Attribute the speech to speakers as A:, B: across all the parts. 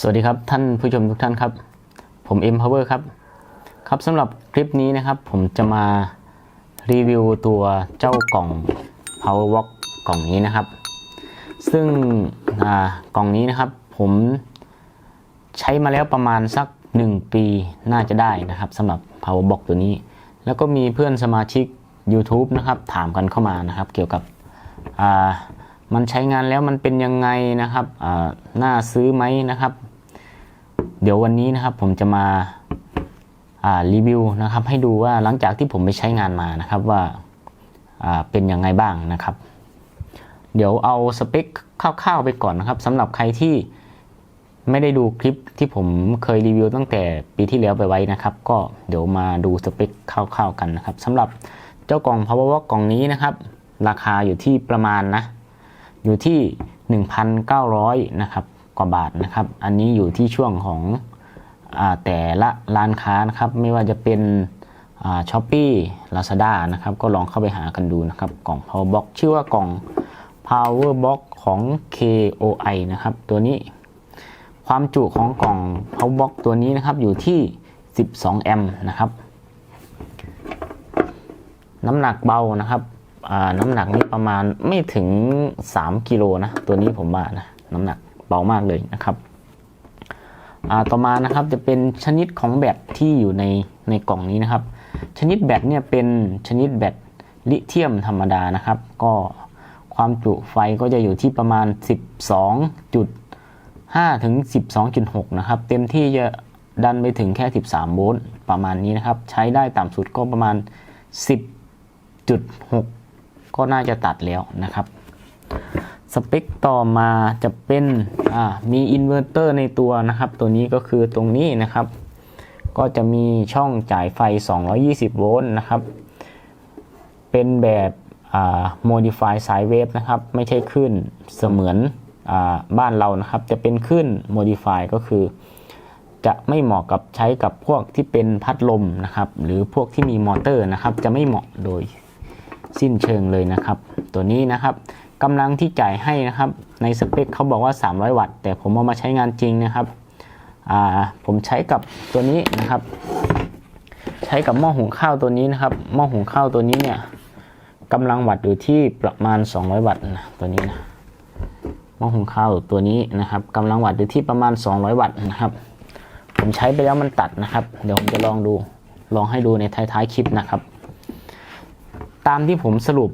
A: สวัสดีครับท่านผู้ชมทุกท่านครับ ผมเอ็มพาวเวอร์ครับ ครับสำหรับคลิปนี้นะครับ ผมจะมารีวิวตัวเจ้ากล่อง Power Walk กล่องนี้นะครับ ซึ่งกล่องนี้นะครับ ผมใช้มาแล้วประมาณสัก 1 ปีน่าจะได้นะครับสำหรับ Power Box ตัวนี้ แล้วก็มีเพื่อนสมาชิก YouTube นะครับถามกันเข้ามานะครับเกี่ยวกับมันใช้งานแล้วมันเป็นยังไงนะครับน่าซื้อไหมนะครับ เดี๋ยววันนี้นะครับผมจะมาารีวิวนะครับ ให้ดูว่าหลังจากที่ผมไปใช้งานมานะครับว่าอ่าเป็นยังไงบ้างนะครับ เดี๋ยวเอาสเปคคร่าวๆไปก่อนนะครับสำหรับใครที่ไม่ได้ดูคลิปที่ผมเคยรีวิวตั้งแต่ปีที่แล้วไปไว้นะครับ ก็เดี๋ยวมาดูสเปคคร่าวๆกันนะครับสำหรับเจ้ากล่อง Power Walk กล่องนี้นะครับ ราคาอยู่ที่ประมาณนะอยู่ที่ 1,900 นะครับ กว่าบาทนะครับ อันนี้อยู่ที่ช่วงของอแต่ละร้านค้านะครับ ไม่ว่าจะเป็นช้อปปี้ลาซาด้านะครับ ก็ลองเข้าไปหากันดูนะครับ กล่อง Power Box ชื่อว่ากล่อง Power Box ของ KOI นะครับ ตัวนี้ ความจุของกล่อง Power Box ตัวนี้นะครับอยู่ที่ 12 แอมป์นะครับ น้ำหนักเบานะครับน้ำหนักนี่ประมาณไม่ถึง 3 กิโลนะ ตัวนี้ผมว่านะ น้ำหนัก เบามากเลยนะครับต่อมานะครับจะเป็นชนิดของแบตที่อยู่ในในกล่องนี้นะครับ ชนิดแบตเนี่ยเป็นชนิดแบตลิเธียมธรรมดานะครับ ก็ความจุไฟก็จะอยู่ที่ประมาณ 12.5 ถึง 12.6 นะครับ เต็มที่จะดันไปถึงแค่ 13 โวลต์ประมาณนี้นะครับ ใช้ได้ต่ำสุดก็ประมาณ 10.6 ก็น่าจะตัดแล้วนะครับ สเปคต่อมาจะเป็นมีอินเวอร์เตอร์ในตัวนะครับ ตัวนี้ก็คือตรงนี้นะครับ ก็จะมีช่องจ่ายไฟ 220 โวลต์นะครับ เป็นแบบโมดิฟายสายเวฟนะครับ ไม่ใช่ขึ้นเสมือนอบ้านเรานะครับ จะเป็นขึ้นโมดิฟายก็คือ จะไม่เหมาะกับใช้กับพวกที่เป็นพัดลมนะครับ หรือพวกที่มีมอเตอร์นะครับ จะไม่เหมาะโดยสิ้นเชิงเลยนะครับ ตัวนี้นะครับ กำลังที่จ่ายให้นะครับ ในสเปคเขาบอกว่า 300 วัตต์ แต่ผมเอามาใช้งานจริงนะครับผมใช้กับตัวนี้นะครับ ใช้กับหม้อหุงข้าวตัวนี้นะครับ หม้อหุงข้าวตัวนี้เนี่ยกำลังวัตต์อยู่ที่ประมาณ 200 วัตต์นะตัวนี้นะหม้อหุงข้าวตัวนี้นะครับกำลังวัตต์อยู่ที่ประมาณ 200 วัตต์นะครับ ผมใช้ไปแล้วมันตัดนะครับ เดี๋ยวผมจะลองดูลองให้ดูในท้ายๆคลิปนะครับ ตามที่ผมสรุป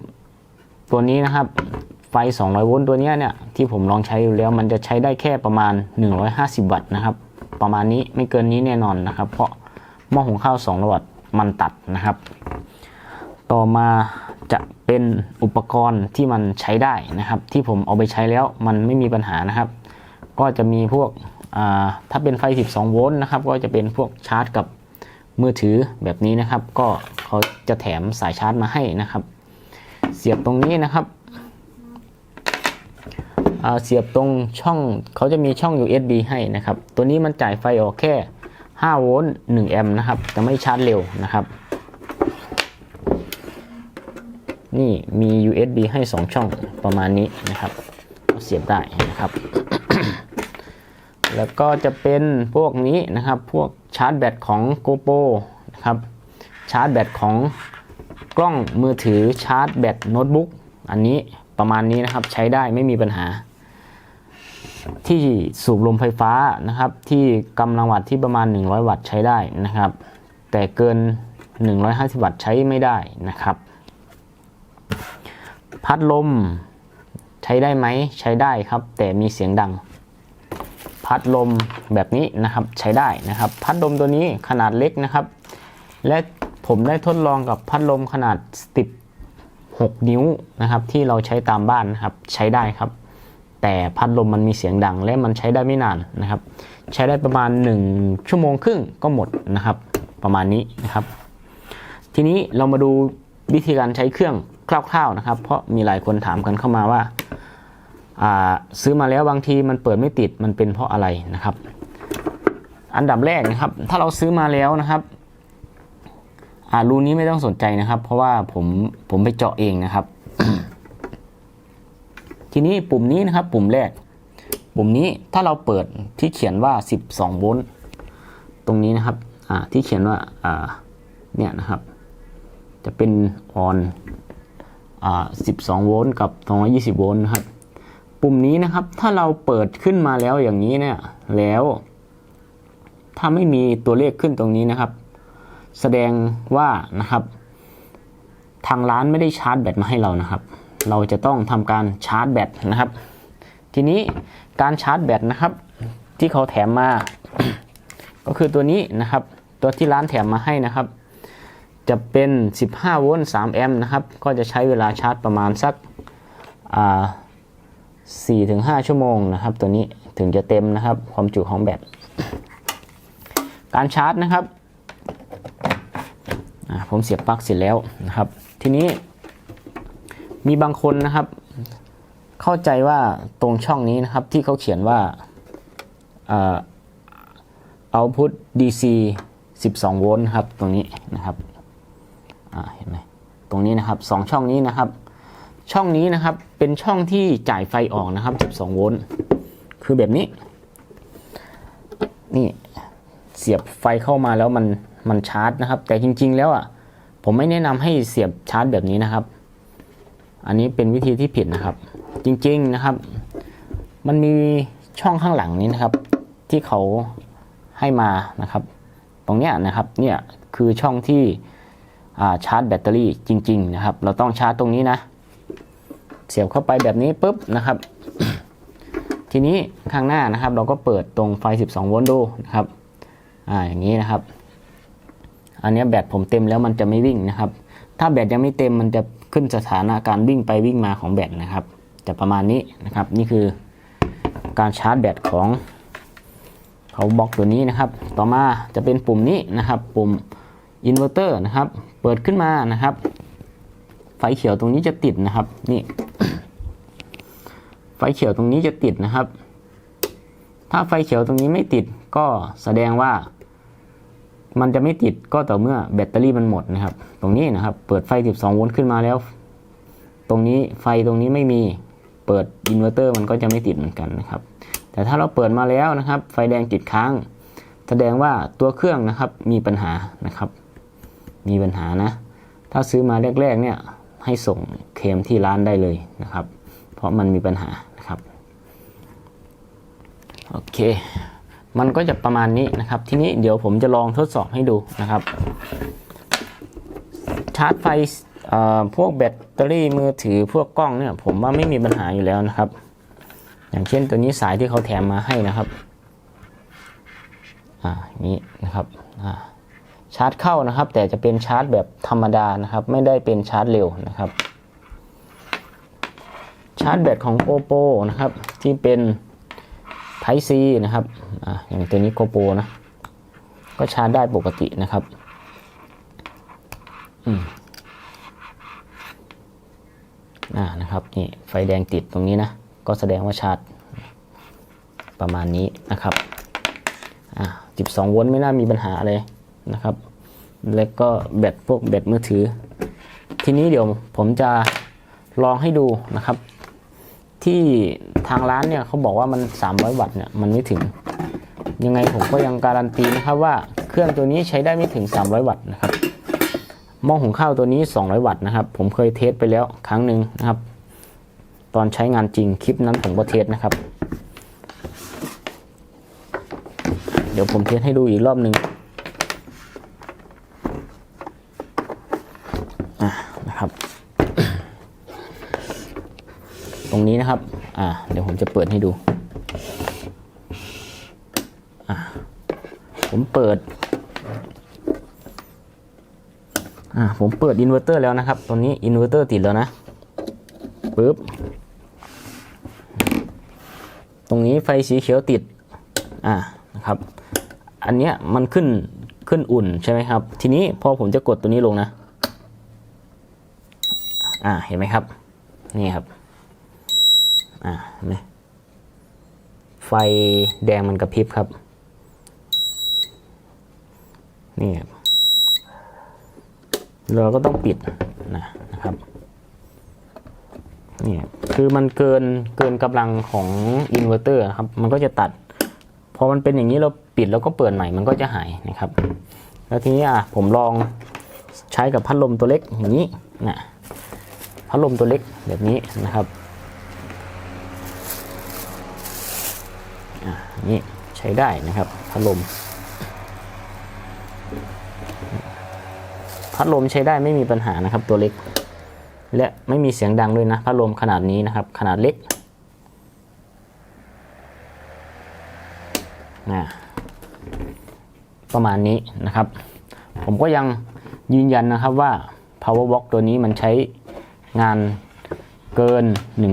A: ตัวนี้นะครับ ไฟ 200 โวลต์ตัวนี้เนี่ยที่ผมลองใช้อยู่แล้วมันจะใช้ได้แค่ประมาณ 150 วัตต์นะครับ ประมาณนี้ไม่เกินนี้แน่นอนนะครับ เพราะหม้อหุงข้าว2วัตต์มันตัดนะครับ ต่อมาจะเป็นอุปกรณ์ที่มันใช้ได้นะครับ ที่ผมเอาไปใช้แล้วมันไม่มีปัญหานะครับ ก็จะมีพวกถ้าเป็นไฟ 12 โวลต์นะครับ ก็จะเป็นพวกชาร์จกับมือถือแบบนี้นะครับ ก็เขาจะแถมสายชาร์จมาให้นะครับ เสียบตรงนี้นะครับ เสียบตรงช่องเขาจะมีช่อง USB ให้นะครับ ตัวนี้มันจ่ายไฟออกแค่ 5 โวลต์ 1 แอมป์นะครับจะไม่ชาร์จเร็วนะครับ นี่มี USB ให้ 2 ช่องประมาณนี้นะครับ เสียบได้นะครับ แล้วก็จะเป็นพวกนี้นะครับ พวกชาร์จแบตของ GoPro นะครับ ชาร์จแบตของกล้องมือถือชาร์จแบตโน้ตบุ๊กอันนี้ประมาณนี้นะครับใช้ได้ไม่มีปัญหา ที่สูบลมไฟฟ้านะครับ ที่กำลังวัตต์ที่ประมาณ 100 วัตต์ใช้ได้นะครับ แต่เกิน 150 วัตต์ใช้ไม่ได้นะครับ พัดลมใช้ได้ไหมใช้ได้ครับ แต่มีเสียงดัง พัดลมแบบนี้นะครับใช้ได้นะครับ พัดลมตัวนี้ขนาดเล็กนะครับ และผมได้ทดลองกับพัดลมขนาด16นิ้วนะครับ ที่เราใช้ตามบ้านนะครับใช้ได้ครับ แต่พัดลมมันมีเสียงดังและมันใช้ได้ไม่นานนะครับ ใช้ได้ประมาณ 1 ชั่วโมงครึ่งก็หมดนะครับ ประมาณนี้นะครับ ทีนี้เรามาดูวิธีการใช้เครื่องคร่าวๆนะครับ เพราะมีหลายคนถามกันเข้ามาว่าซื้อมาแล้วบางทีมันเปิดไม่ติดมันเป็นเพราะอะไรนะครับ อันดับแรกนะครับ ถ้าเราซื้อมาแล้วนะครับรูนี้ไม่ต้องสนใจนะครับ เพราะว่าผมผมไปเจาะเองนะครับ ทีนี้ปุ่มนี้นะครับปุ่มแรก ปุ่มนี้ถ้าเราเปิดที่เขียนว่า 12 โวลต์ตรงนี้นะครับที่เขียนว่าเนี่ยนะครับ จะเป็นออนอ่า12 โวลต์กับ 220 โวลต์นะครับปุ่มนี้นะครับถ้าเราเปิดขึ้นมาแล้วอย่างนี้เนี่ยแล้ว ถ้าไม่มีตัวเลขขึ้นตรงนี้นะครับ แสดงว่านะครับ ทางร้านไม่ได้ชาร์จแบตมาให้เรานะครับ เราจะต้องทำการชาร์จแบตนะครับ ทีนี้การชาร์จแบตนะครับ ที่เขาแถมมา ก็คือตัวนี้นะครับ ตัวที่ร้านแถมมาให้นะครับ จะเป็น 15 โวลต์ 3 แอมป์นะครับ ก็จะใช้เวลาชาร์จประมาณสัก4-5 ชั่วโมงนะครับ ตัวนี้ถึงจะเต็มนะครับ ความจุของแบตการชาร์จนะครับ ผมเสียบปลั๊กเสร็จแล้วนะครับ ทีนี้ มีบางคนนะครับ เข้าใจว่าตรงช่องนี้นะครับที่เขาเขียนว่าเอ่อ output DC 12 โวลต์ครับ ตรงนี้นะครับเห็นไหมตรงนี้นะครับสองช่องนี้นะครับ ช่องนี้นะครับเป็นช่องที่จ่ายไฟออกนะครับ 12 โวลต์คือแบบนี้ นี่เสียบไฟเข้ามาแล้วมันมันชาร์จนะครับ แต่จริง ๆ แล้วอะผมไม่แนะนำให้เสียบชาร์จแบบนี้นะครับ อันนี้เป็นวิธีที่ผิดนะครับ จริงๆนะครับ มันมีช่องข้างหลังนี้นะครับ ที่เขาให้มานะครับ ตรงเนี้ยนะครับเนี่ยคือช่องที่ชาร์จแบตเตอรี่จริง ๆ นะครับ เราต้องชาร์จตรงนี้นะ เสียบเข้าไปแบบนี้ปุ๊บนะครับ ทีนี้ข้างหน้านะครับ เราก็เปิดตรงไฟ 12 โวลต์ดูนะครับอ่าอย่างนี้นะครับ อันนี้แบตผมเต็มแล้วมันจะไม่วิ่งนะครับ ถ้าแบตยังไม่เต็มมันจะ ขึ้นสถานะการวิ่งไปวิ่งมาของแบตนะครับ จะประมาณนี้นะครับ นี่คือการชาร์จแบตของเขาบล็อกตัวนี้นะครับ ต่อมาจะเป็นปุ่มนี้นะครับ ปุ่มอินเวอร์เตอร์นะครับ เปิดขึ้นมานะครับ ไฟเขียวตรงนี้จะติดนะครับ นี่ ไฟเขียวตรงนี้จะติดนะครับ ถ้าไฟเขียวตรงนี้ไม่ติดก็แสดงว่า มันจะไม่ติดก็ต่อเมื่อแบตเตอรี่มันหมดนะครับ ตรงนี้นะครับ เปิดไฟ 12 โวลต์ขึ้นมาแล้ว ตรงนี้ไฟตรงนี้ไม่มี เปิดอินเวอร์เตอร์มันก็จะไม่ติดเหมือนกันนะครับ แต่ถ้าเราเปิดมาแล้วนะครับ ไฟแดงติดค้าง แสดงว่าตัวเครื่องนะครับมีปัญหานะครับ มีปัญหานะ ถ้าซื้อมาแรกๆเนี่ยให้ส่งเคลมที่ร้านได้เลยนะครับ เพราะมันมีปัญหานะครับ โอเค มันก็จะประมาณนี้นะครับ ทีนี้เดี๋ยวผมจะลองทดสอบให้ดูนะครับ ชาร์จไฟพวกแบตเตอรี่มือถือพวกกล้องเนี่ย ผมว่าไม่มีปัญหาอยู่แล้วนะครับ อย่างเช่นตัวนี้สายที่เขาแถมมาให้นะครับ อ่าอย่างนี้นะครับอ่าชาร์จเข้านะครับ แต่จะเป็นชาร์จแบบธรรมดานะครับ ไม่ได้เป็นชาร์จเร็วนะครับ ชาร์จแบตของ OPPO นะครับ ที่เป็น Type C นะครับอ่าอย่างตัวนี้ GoPro นะ ก็ชาร์จได้ปกตินะครับอืมอ่านะครับนี่ไฟแดงติดตรงนี้นะ ก็แสดงว่าชาร์จประมาณนี้นะครับอ่า12 โวลต์ไม่น่ามีปัญหาอะไรนะครับ แล้วก็แบตพวกแบตมือถือ ทีนี้เดี๋ยวผมจะลองให้ดูนะครับ ที่ทางร้านเนี่ยเขาบอกว่ามัน 300 วัตต์เนี่ยมันไม่ถึง ยังไงผมก็ยังการันตีนะครับว่าเครื่องตัวนี้ใช้ได้ไม่ถึง 300 วัตต์นะครับหม้อหุงข้าวตัวนี้ 200 วัตต์นะครับ ผมเคยเทสไปแล้วครั้งหนึ่งนะครับ ตอนใช้งานจริงคลิปนั้นผมก็เทสนะครับ เดี๋ยวผมเทสให้ดูอีกรอบหนึ่งอะนะครับ ต รงนี้นะครับ อ่า เดี๋ยวผมจะเปิดให้ดู อ่า ผมเปิด อ่า ผมเปิดอินเวอร์เตอร์แล้วนะครับตรงนี้อินเวอร์เตอร์ติดแล้วนะ ปึ๊บ ตรงนี้ไฟสีเขียวติด อ่า นะครับ อันเนี้ยมันขึ้น ขึ้นอุ่นใช่ไหมครับ ทีนี้พอผมจะกดตัวนี้ลงนะ อ่า เห็นไหมครับ นี่ครับ อ่าไหมไฟแดงมันกระพริบครับ นี่ครับเราก็ต้องปิดนะนะครับนี่คือมันเกินเกินกำลังของอินเวอร์เตอร์ครับ มันก็จะตัด พอมันเป็นอย่างนี้เราปิดแล้วก็เปิดใหม่มันก็จะหายนะครับ แล้วทีนี้อะผมลองใช้กับพัดลมตัวเล็กอย่างนี้นะพัดลมตัวเล็กแบบนี้นะครับอะอย่าง นี่ใช้ได้นะครับพัดลม พัดลมใช้ได้ไม่มีปัญหานะครับตัวเล็ก และไม่มีเสียงดังด้วยนะ พัดลมขนาดนี้นะครับ ขนาดเล็กนะประมาณนี้นะครับ ผมก็ยังยืนยันนะครับว่า power box ตัวนี้มันใช้งานเกิน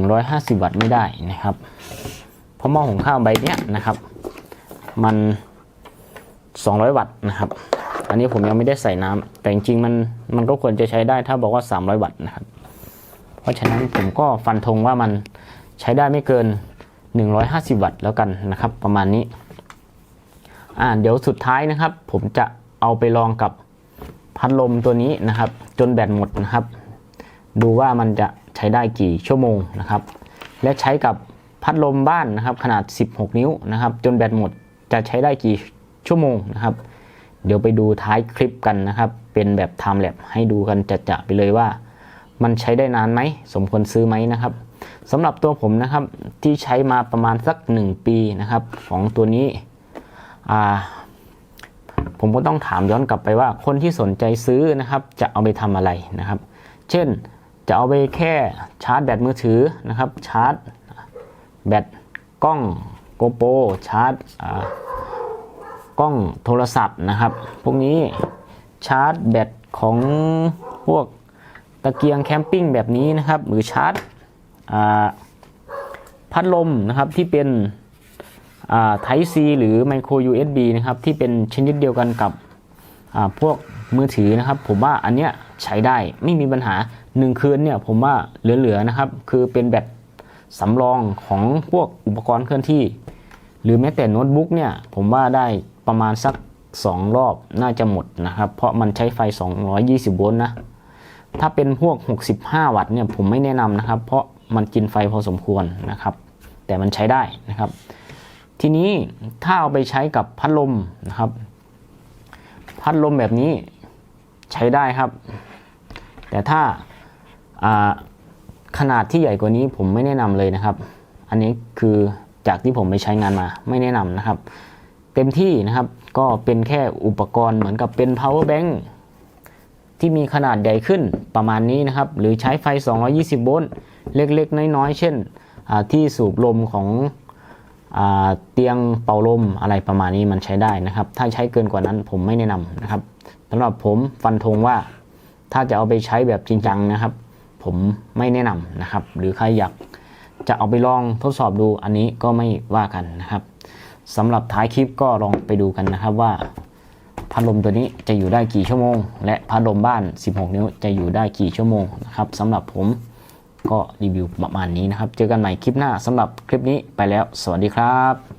A: 150 วัตต์ไม่ได้นะครับ เพราะหม้อหุงข้าวใบเนี้ยนะครับ มัน 200 วัตต์นะครับ อันนี้ผมยังไม่ได้ใส่น้ำแต่จริงๆมันมันก็ควรจะใช้ได้ถ้าบอกว่า 300 วัตต์นะครับ เพราะฉะนั้นผมก็ฟันธงว่ามันใช้ได้ไม่เกิน 150 วัตต์แล้วกันนะครับ ประมาณนี้อ่าเดี๋ยวสุดท้ายนะครับ ผมจะเอาไปลองกับพัดลมตัวนี้นะครับ จนแบตหมดนะครับ ดูว่ามันจะใช้ได้กี่ชั่วโมงนะครับ และใช้กับ พัดลมบ้านนะครับขนาด 16 นิ้วนะครับ จนแบตหมดจะใช้ได้กี่ชั่วโมงนะครับ เดี๋ยวไปดูท้ายคลิปกันนะครับ เป็นแบบไทม์แลปให้ดูกันจะๆไปเลยว่า มันใช้ได้นานไหม สมควรซื้อไหมนะครับสำหรับตัวผมนะครับที่ใช้มาประมาณสัก 1 ปีนะครับ ของตัวนี้ผมก็ต้องถามย้อนกลับไปว่า คนที่สนใจซื้อนะครับ จะเอาไปทำอะไรนะครับ เช่นจะเอาไปแค่ชาร์จแบตมือถือนะครับ ชาร์จ แบตกล้องโกโปรชาร์จกล้องโทรศัพท์นะครับ พวกนี้ชาร์จแบตของพวกตะเกียงแคมปิ้งแบบนี้นะครับ หรือชาร์จพัดลมนะครับที่เป็นไทซีหรือ Micro USB นะครับ ที่เป็นชนิดเดียวกันกับพวกมือถือนะครับ ผมว่าอันเนี้ยใช้ได้ไม่มีปัญหา 1 คืนเนี่ยผมว่าเหลือๆนะครับ คือเป็นแบต สำรองของพวกอุปกรณ์เคลื่อนที่ หรือแม้แต่โน้ตบุ๊กเนี่ยผมว่าได้ประมาณสัก 2 รอบน่าจะหมดนะครับ เพราะมันใช้ไฟ 220 โวลต์นะ ถ้าเป็นพวก 65 วัตต์เนี่ยผมไม่แนะนำนะครับ เพราะมันกินไฟพอสมควรนะครับ แต่มันใช้ได้นะครับ ทีนี้ถ้าเอาไปใช้กับพัดลมนะครับ พัดลมแบบนี้ใช้ได้ครับ แต่ถ้าอ่า ขนาดที่ใหญ่กว่านี้ผมไม่แนะนำเลยนะครับ อันนี้คือจากที่ผมไปใช้งานมาไม่แนะนำนะครับ เต็มที่นะครับก็เป็นแค่อุปกรณ์เหมือนกับเป็น power bank ที่มีขนาดใหญ่ขึ้นประมาณนี้นะครับ หรือใช้ไฟ 220 โวลต์เล็กๆ น้อยๆ เช่นที่สูบลมของอเตียงเป่าลมอะไรประมาณนี้มันใช้ได้นะครับ ถ้าใช้เกินกว่านั้นผมไม่แนะนำนะครับสำหรับผมฟันธงว่าถ้าจะเอาไปใช้แบบจริงจังนะครับ ผมไม่แนะนำนะครับ หรือใครอยากจะเอาไปลองทดสอบดูอันนี้ก็ไม่ว่ากันนะครับสำหรับท้ายคลิปก็ลองไปดูกันนะครับว่าพัดลมตัวนี้จะอยู่ได้กี่ชั่วโมง และพัดลมบ้าน 16 นิ้วจะอยู่ได้กี่ชั่วโมงนะครับสำหรับผมก็รีวิวประมาณนี้นะครับ เจอกันใหม่คลิปหน้าสำหรับคลิปนี้ไปแล้ว สวัสดีครับ